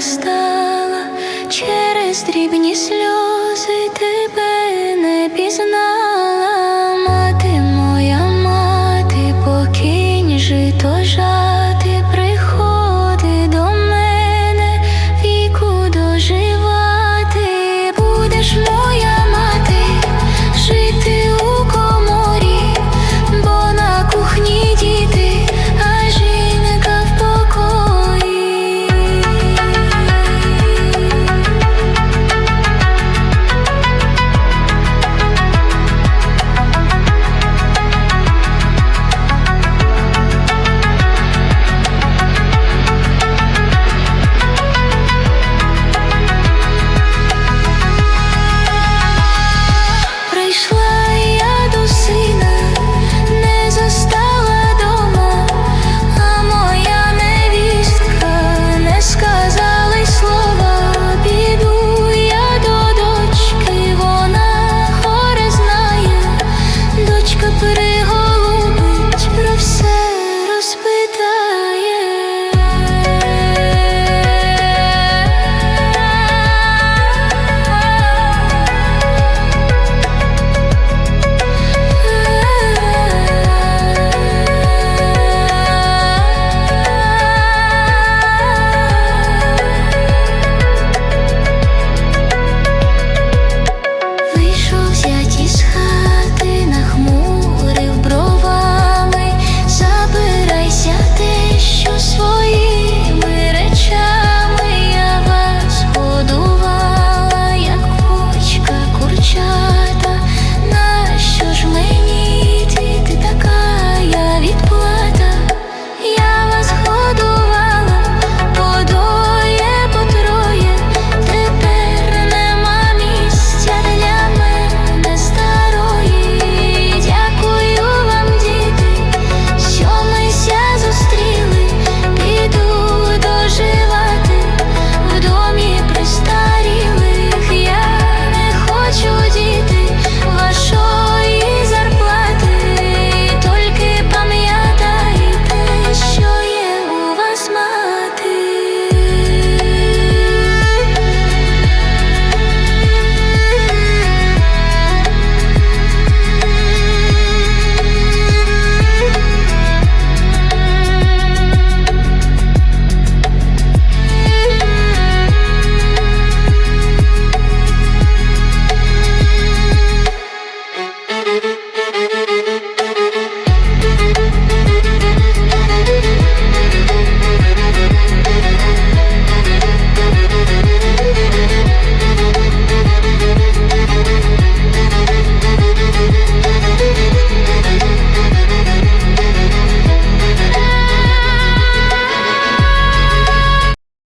не через дрібні сльози тебе не пізнала.